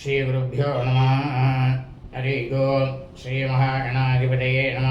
ஸ்ரீகுருப்போ நம ஹரி ஓம் ஸ்ரீ மகாகணாதிபதியே நம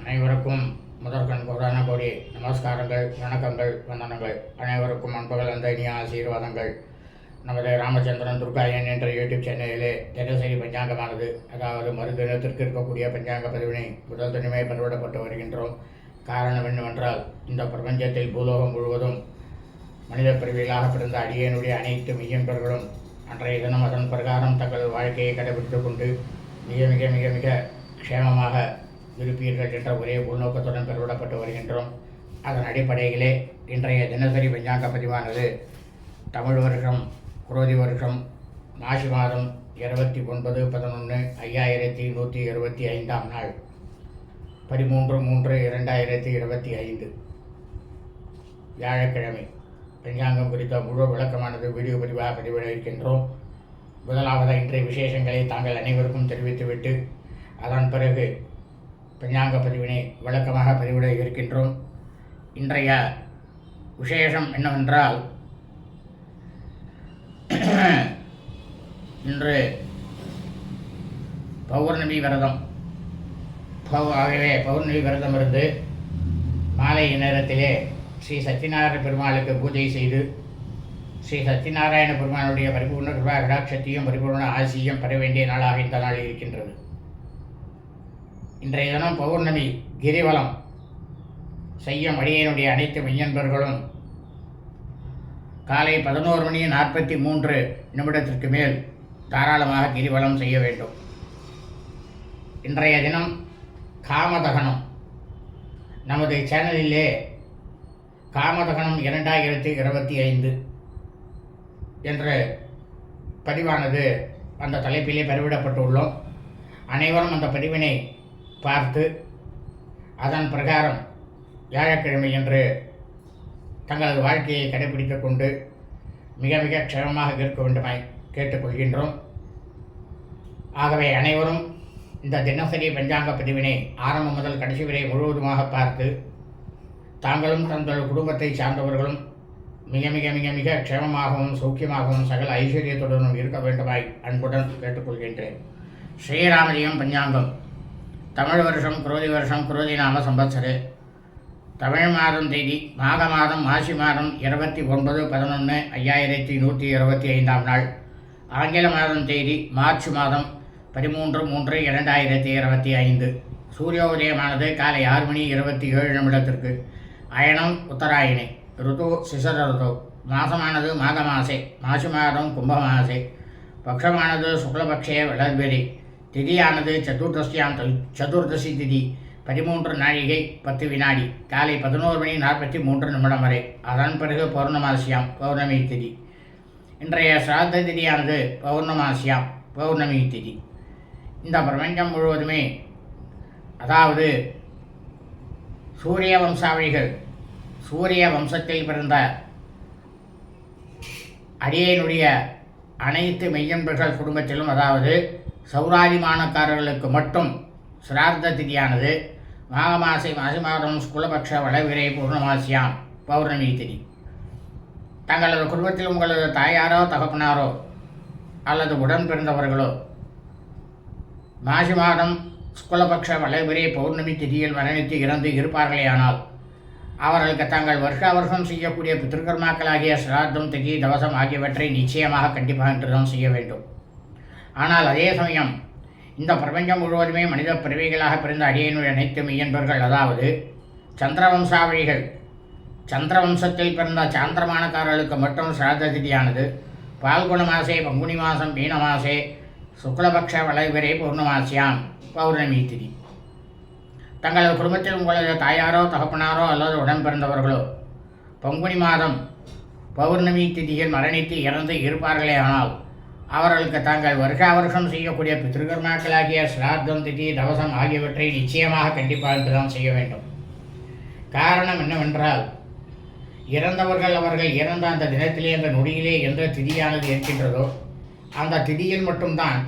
அனைவருக்கும் முதற்கண் கோடான கோடி நமஸ்காரங்கள் வணக்கங்கள் வந்தனங்கள். அனைவருக்கும் அன்புகள் அந்த இனிய ஆசீர்வாதங்கள். நமது ராமச்சந்திரன் துர்காயன் என்ற யூடியூப் சேனலிலே தினசரி பஞ்சாங்கமானது அதாவது மறுதினத்திற்கு இருக்கக்கூடிய பஞ்சாங்க பதிவினை முதல் தினமே பதிவிடப்பட்டு வருகின்றோம். காரணம் என்னவென்றால் இந்த பிரபஞ்சத்தில் பூலோகம் முழுவதும் மனித பிரிவிலாக பிறந்த அடியனுடைய அனைத்து மெய்யன்பர்களும் அன்றைய தினம் அதன் பிரகாரம் தங்கள் வாழ்க்கையை கடைபிடித்துக் கொண்டு மிக மிக மிக மிக க்ஷேமமாக இருப்பீர்கள் என்ற ஒரே உள்நோக்கத்துடன் பெருவிடப்பட்டு வருகின்றோம். அதன் அடிப்படையிலே இன்றைய தினசரி பஞ்சாங்க பதிவானது தமிழ் வருஷம் குரோதி வருஷம் மாசி மாதம் இருபத்தி ஒன்பது பதினொன்று ஐயாயிரத்தி நூற்றி இருபத்தி ஐந்தாம் நாள். பதிமூன்று மூன்று இரண்டாயிரத்தி இருபத்தி ஐந்து. வியாழக்கிழமை. பஞ்சாங்கம் குறித்த முழு விளக்கமானது வீடியோ பதிவாக பதிவிட இருக்கின்றோம் முதலாவதாக இன்றைய விசேஷங்களை தாங்கள் அனைவருக்கும் தெரிவித்துவிட்டு அதன் பிறகு பஞ்சாங்க பதிவினை விளக்கமாக பதிவிட இருக்கின்றோம். இன்றைய விசேஷம் என்னவென்றால் இன்று பௌர்ணமி விரதம். பௌ- ஆகவே பௌர்ணமி விரதம் இருந்து மாலை நேரத்திலே ஸ்ரீ சத்யநாராயண பெருமாளுக்கு பூஜை செய்து ஸ்ரீ சத்யநாராயண பெருமானுடைய பரிபூர்ண கிருபா கடாட்சத்தையும் பரிபூர்ண ஆசியும் பெற வேண்டிய நாளாக இந்த நாள் இருக்கின்றது. இன்றைய தினம் பௌர்ணமி கிரிவலம். செய்யும் அடியனுடைய அனைத்து மெய்யன்பர்களும் காலை பதினோரு மணி நாற்பத்தி மூன்று நிமிடத்திற்கு மேல் தாராளமாக கிரிவலம் செய்ய வேண்டும். இன்றைய தினம் காமதகனம். நமது சேனலிலே காமதகனம் இரண்டாயிரத்தி இருபத்தி ஐந்து என்ற பதிவானது அந்த தலைப்பிலே பதிவிடப்பட்டுள்ளோம் அனைவரும் அந்த பதிவினை பார்த்து அதன் பிரகாரம் வியாழக்கிழமை என்று தங்களது வாழ்க்கையை கடைபிடித்துக் கொண்டு மிக மிக க்ஷமமாக இருக்க வேண்டுமாய் கேட்டுக்கொள்கின்றோம். ஆகவே அனைவரும் இந்த தினசரி பஞ்சாங்க பதிவினை ஆரம்பம் முதல் கடைசி வரை முழுவதுமாக பார்த்து தாங்களும் தங்கள் குடும்பத்தை சார்ந்தவர்களும் மிக மிக மிக மிக க்ஷேமமாகவும் சௌக்கியமாகவும் சகல ஐஸ்வர்யத்துடனும் இருக்க வேண்டுமாய் அன்புடன் கேட்டுக்கொள்கின்றேன். ஸ்ரீராமலியம் பஞ்சாங்கம். தமிழ் வருஷம் குரோதி வருஷம் குரோதி நாம சம்பத்சரே. தமிழ் மாதம் தேதி மாக மாதம் மாசி மாதம் இருபத்தி ஒன்பது பதினொன்று ஐயாயிரத்தி நூற்றி இருபத்தி ஐந்தாம் நாள். ஆங்கில மாதம் தேதி மார்ச் மாதம் பதிமூன்று மூன்று இரண்டாயிரத்தி இருபத்தி ஐந்து. சூரியோதயமானது காலை ஆறு மணி இருபத்தி ஏழு நிமிடத்திற்கு. அயனம் உத்தராயணி. ருது சிசர ருது மாசமானது மாக மாசே மாசி மாதம் கும்பமாசே. பக்ஷமானது சுக்லபக்ஷே வளர்பெரி திதியானது சதுர்தசியாம் சதுர்தசி திதி. பதிமூன்று நாழிகை பத்து வினாடி. காலை பதினோரு மணி நாற்பத்தி மூன்று நிமிடம் வரை. அதன் பிறகு பௌர்ணமாசியாம் பௌர்ணமி திதி. இன்றைய சிராத்த திதியானது பௌர்ணமாசியாம் பௌர்ணமி திதி. இந்த பிரபஞ்சம் முழுவதுமே அதாவது சூரிய வம்சாவளிகள். சூரிய வம்சத்தில் பிறந்த அடியனுடைய அனைத்து மெய்யன்பர்கள் குடும்பத்திலும் அதாவது சௌராதிமானக்காரர்களுக்கு மட்டும் சிரார்த்த திதியானது மாக மாசி மாசி மாதம் குலபக்ஷ வளவிரை பூர்ணமாசியாம் பௌர்ணமி திதி. தங்களது குடும்பத்தில் உங்களது தாயாரோ தகப்பனாரோ அல்லது உடன் பிறந்தவர்களோ மாசி மாதம் சுக்லபக்ஷ வளவிரை பௌர்ணமி திதியில் மரணித்து இறந்து இருப்பார்களேயானால் அவர்களுக்கு தாங்கள் வருஷ வருஷம் செய்யக்கூடிய பித்திருக்கர்மாக்களாகிய சிராத்தம் திதி தவசம் ஆகியவற்றை நிச்சயமாக கண்டிப்பாக என்றுதான் செய்ய வேண்டும். ஆனால் அதே சமயம் இந்த பிரபஞ்சம் முழுவதுமே மனித பிறவிகளாக பிறந்த அடியனுடைய அனைத்து மெய்யன்பர்கள் அதாவது சந்திரவம்சாவழிகள் சந்திரவம்சத்தில் பிறந்த சாந்திரமானக்காரர்களுக்கு மட்டும் சிராத்த திதியானது. பால்குண மாசே பங்குனி மாதம் மீன மாசே சுக்லபக்ஷ வளைவரே பௌர்ணமாசியாம். பௌர்ணமி திதி. தங்களது குடும்பத்தில் உங்களது தாயாரோ தகப்பனாரோ அல்லது உடன் பிறந்தவர்களோ பங்குனி மாதம் பௌர்ணமி திதியில் மரணித்து இறந்து இருப்பார்களே ஆனால் அவர்களுக்கு தாங்கள் வருஷா வருஷம் செய்யக்கூடிய பித்திருக்கர்மாக்களாகிய சிராத்தம் திதி தவசம் ஆகியவற்றை நிச்சயமாக கண்டிப்பாக தான் செய்ய வேண்டும். காரணம் என்னவென்றால் இறந்தவர்கள் அவர்கள் இறந்த அந்த தினத்திலே அந்த நொடியிலே எந்த திதியானது இருக்கின்றதோ அந்த திதியில் மட்டும்தான்.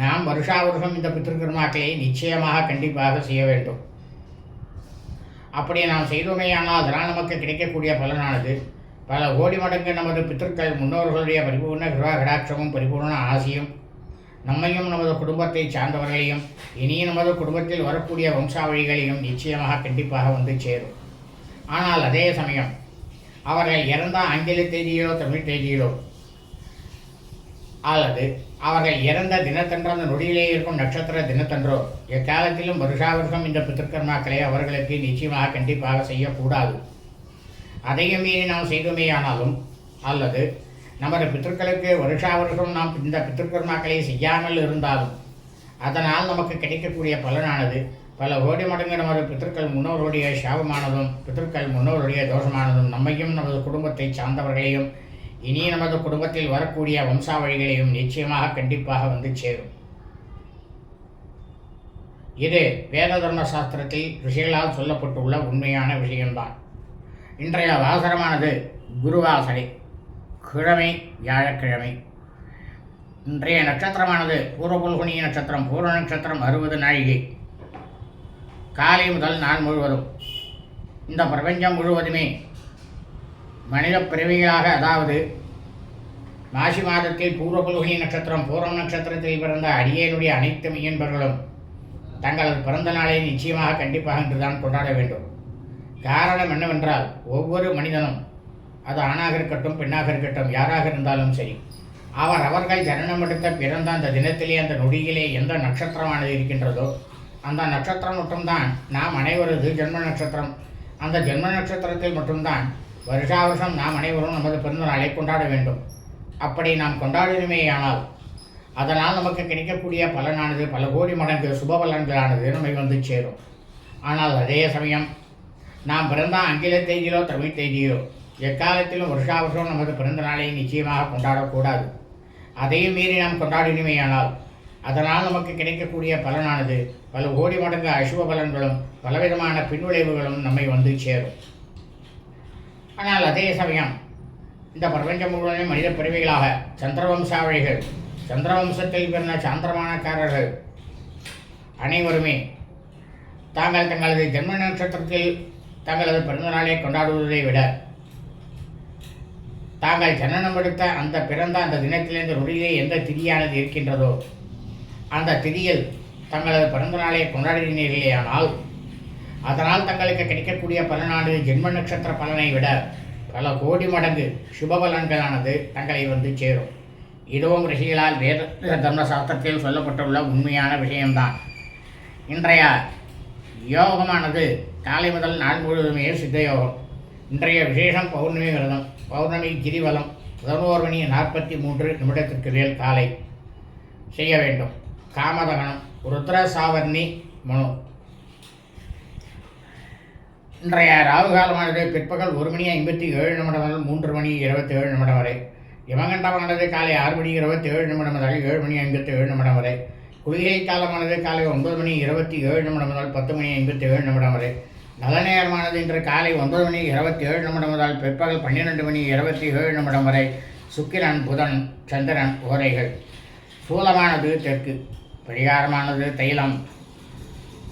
நாம் வருஷா வருஷம் இந்த பித்திருக்கர்மாக்களை நிச்சயமாக கண்டிப்பாக செய்ய வேண்டும். அப்படி நாம் செய்தோமேயானால் அதனால் நமக்கு கிடைக்கக்கூடிய பலனானது. பல கோடி மடங்கு நமது பித்திருக்கள் முன்னோர்களுடைய பரிபூர்ண கிரகடாட்சமும் பரிபூர்ண ஆசியும் நம்மையும் நமது குடும்பத்தை சார்ந்தவர்களையும் இனி நமது குடும்பத்தில் வரக்கூடிய வம்சாவழிகளையும் நிச்சயமாக கண்டிப்பாக வந்து சேரும். ஆனால் அதே சமயம் அவர்கள் இறந்த ஆங்கில தேதியிலோ தமிழ் தேதியிலோ அல்லது அவர்கள் இறந்த தினத்தன்றோ அந்த நொடியிலே இருக்கும் நட்சத்திர தினத்தன்றோ எக்காலத்திலும் வருஷா வருஷம் இந்த பித்திருக்கர்மாக்களை அவர்களுக்கு நிச்சயமாக கண்டிப்பாக செய்யக்கூடாது. அதையும் மீறி நாம் செய்தோமேயானாலும் அல்லது நமது பித்திருக்களுக்கு வருஷா வருஷம் நாம் இந்த பித்திருக்கர்மாக்களை செய்யாமல் இருந்தாலும் அதனால் நமக்கு கிடைக்கக்கூடிய பலனானது பல கோடி மடங்கு நமது பித்திருக்கள் முன்னோருடைய சாபமானதும் பித்திருக்கள் முன்னோருடைய தோஷமானதும் நம்மையும் நமது குடும்பத்தை சார்ந்தவர்களையும் இனி நமது குடும்பத்தில் வரக்கூடிய வம்சாவழிகளையும் நிச்சயமாக கண்டிப்பாக வந்து சேரும். இது வேத தர்ம சாஸ்திரத்தில் ரிஷிகளால் சொல்லப்பட்டுள்ள உண்மையான விஷயம்தான். இன்றைய வாசரமானது குருவாசனை. கிழமை வியாழக்கிழமை. இன்றைய நட்சத்திரமானது பூர்வபுல்குனிய நட்சத்திரம் பூர்வ நட்சத்திரம் அறுபது நாழிகை. காலை முதல் நாள் முழுவதும். இந்த பிரபஞ்சம் முழுவதுமே மனித பிறவிகளாக அதாவது மாசி மாதத்தில் பூர்வபுல்குனி நட்சத்திரம் பூர்வ நட்சத்திரத்தில் பிறந்த அடியேனுடைய அனைத்து மெய்யன்பர்களும் தங்களது பிறந்த நாளை நிச்சயமாக கண்டிப்பாக இன்றுதான் கொண்டாட வேண்டும். காரணம் என்னவென்றால் ஒவ்வொரு மனிதனும் அது ஆணாக இருக்கட்டும் பெண்ணாக இருக்கட்டும் யாராக இருந்தாலும் சரி அவர் அவர்கள் ஜனனம் எடுத்த பிறந்த அந்த தினத்திலே அந்த நொடியிலே எந்த நட்சத்திரமானது இருக்கின்றதோ அந்த நட்சத்திரம் மட்டும்தான் நாம் அனைவரது ஜென்ம நட்சத்திரம். அந்த ஜென்ம நட்சத்திரத்தில் மட்டும்தான் வருஷா வருஷம் நாம் அனைவரும் நமது பிறந்த நாளை கொண்டாட வேண்டும். அப்படி நாம் கொண்டாடினமேயானால் அதனால் நமக்கு கிடைக்கக்கூடிய பலனானது பல கோடி மடங்கு சுப பலன்களானது நம்மை வந்து சேரும். ஆனால் அதே சமயம் நாம் பிறந்தால் ஆங்கில தேதியிலோ தமிழ் தேதியிலோ எக்காலத்திலும் வருஷா வருஷம் நமது பிறந்த நாளை நிச்சயமாக கொண்டாடக்கூடாது. அதையும் மீறி நாம் கொண்டாடினுமேயானால் அதனால் நமக்கு கிடைக்கக்கூடிய பலனானது பல கோடி மடங்கு அசுப பலன்களும் பலவிதமான பின்விளைவுகளும் நம்மை வந்து சேரும். ஆனால் அதே சமயம் இந்த பிரபஞ்சம் முழுவதும் மனித பிறவிகளாக சந்திரவம்சாவழிகள் சந்திரவம்சத்தில் பிறந்த சாந்திரமானக்காரர்கள் அனைவருமே தாங்கள் தங்களது ஜென்ம நட்சத்திரத்தில் தங்களது பிறந்தநாளை கொண்டாடுவதை விட தாங்கள் ஜனனம் எடுத்த அந்த பிறந்த அந்த தினத்திலிருந்து நொடியிலே எந்த திதியானது இருக்கின்றதோ அந்த திதியில் தங்களது பிறந்த கொண்டாடுகிறீர்களே ஆனால் அதனால் தங்களுக்கு கிடைக்கக்கூடிய பலனானது ஜென்ம நட்சத்திர பலனை விட பல கோடி மடங்கு சுபபலன்களானது தங்களை வந்து சேரும். இதுவும் ரிஷிகளால் வேத தர்ம சாஸ்திரத்தில் சொல்லப்பட்டுள்ள உண்மையான விஷயம்தான். இன்றைய யோகமானது காலை முதல் நாள் முழுவதுமே சித்த யோகம். இன்றைய விசேஷம் பௌர்ணமி விரதம் பௌர்ணமி கிரிவலம் பதினோரு மணி நாற்பத்தி மூன்று நிமிடத்திற்கு மேல் காலை செய்ய வேண்டும். காமதகனம் ருத்ர சாவர்ணி மனு. இன்றைய ராகுகாலமானது பிற்பகல் ஒரு மணி ஐம்பத்தி ஏழு நிமிடம் முதல் மூன்று மணி இருபத்தி ஏழு நிமிடம் வரை. யமகண்டமானது காலை ஆறு மணி இருபத்தி ஏழு நிமிடம் முதல் ஏழு மணி ஐம்பத்தி ஏழு நிமிடம் வரை. குளிகை காலமானது காலை ஒன்பது மணி இருபத்தி ஏழு நிமிடம் முதல் பத்து மணி ஐம்பத்தி ஏழு நிமிடம் வரை. நல்ல நேரமானது இன்று காலை ஒன்பது மணி இருபத்தி ஏழு நிமிடம் முதல் பிற்பகல் பன்னிரெண்டு மணி இருபத்தி ஏழு நிமிடம் வரை. சுக்கிரன் புதன் சந்திரன் ஓரைகள். சூலமானது தெற்கு. பரிகாரமானது தைலம்.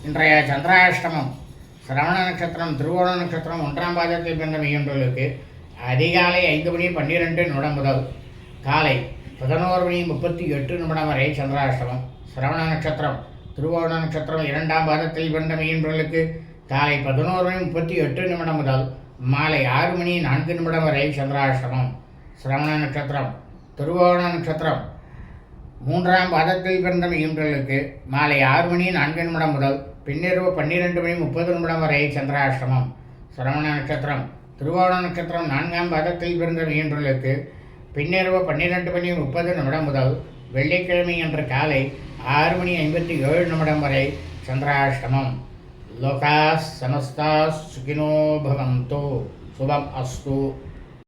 இன்றைய சந்திராஷ்டமம். சிரவண நட்சத்திரம் திருவோண நட்சத்திரம் ஒன்றாம் பாதத்தில் பிறந்த மெய்யொன்றுகளுக்கு அதிகாலை ஐந்து மணி பன்னிரெண்டு நிமிடம் முதல் காலை பதினோரு மணி முப்பத்தி எட்டு நிமிடம் வரை சந்திராஷ்டமம். சிரவண நட்சத்திரம் திருவோண நட்சத்திரம் இரண்டாம் பாதத்தில் பிறந்த மெய்யொன்றுகளுக்கு காலை பதினோரு மணி முப்பத்தி எட்டு நிமிடம் முதல் மாலை ஆறு மணி நான்கு நிமிடம் வரை சந்திராஷ்டமம். சிரவண நட்சத்திரம் திருவோண நட்சத்திரம் மூன்றாம் பாதத்தில் பிறந்த மெய்யொன்றுகளுக்கு மாலை ஆறு மணி நான்கு நிமிடம் முதல் பின்னிரவு பன்னிரெண்டு மணி முப்பது நிமிடம் வரை சந்திராஷ்டமம். சிரவண நட்சத்திரம். திருவோண நட்சத்திரம் நான்காம் பாதத்தில் பிறந்த மீன்றலுக்கு பின்னிரவு பன்னிரெண்டு மணி முப்பது நிமிடம் முதல் வெள்ளிக்கிழமை அன்று காலை ஆறு மணி ஐம்பத்தி ஏழு நிமிடம் வரை சந்திராஷ்டமம். லோகா சமஸ்தா சுகினோ பவந்தோ. சுபம் அஸ்து.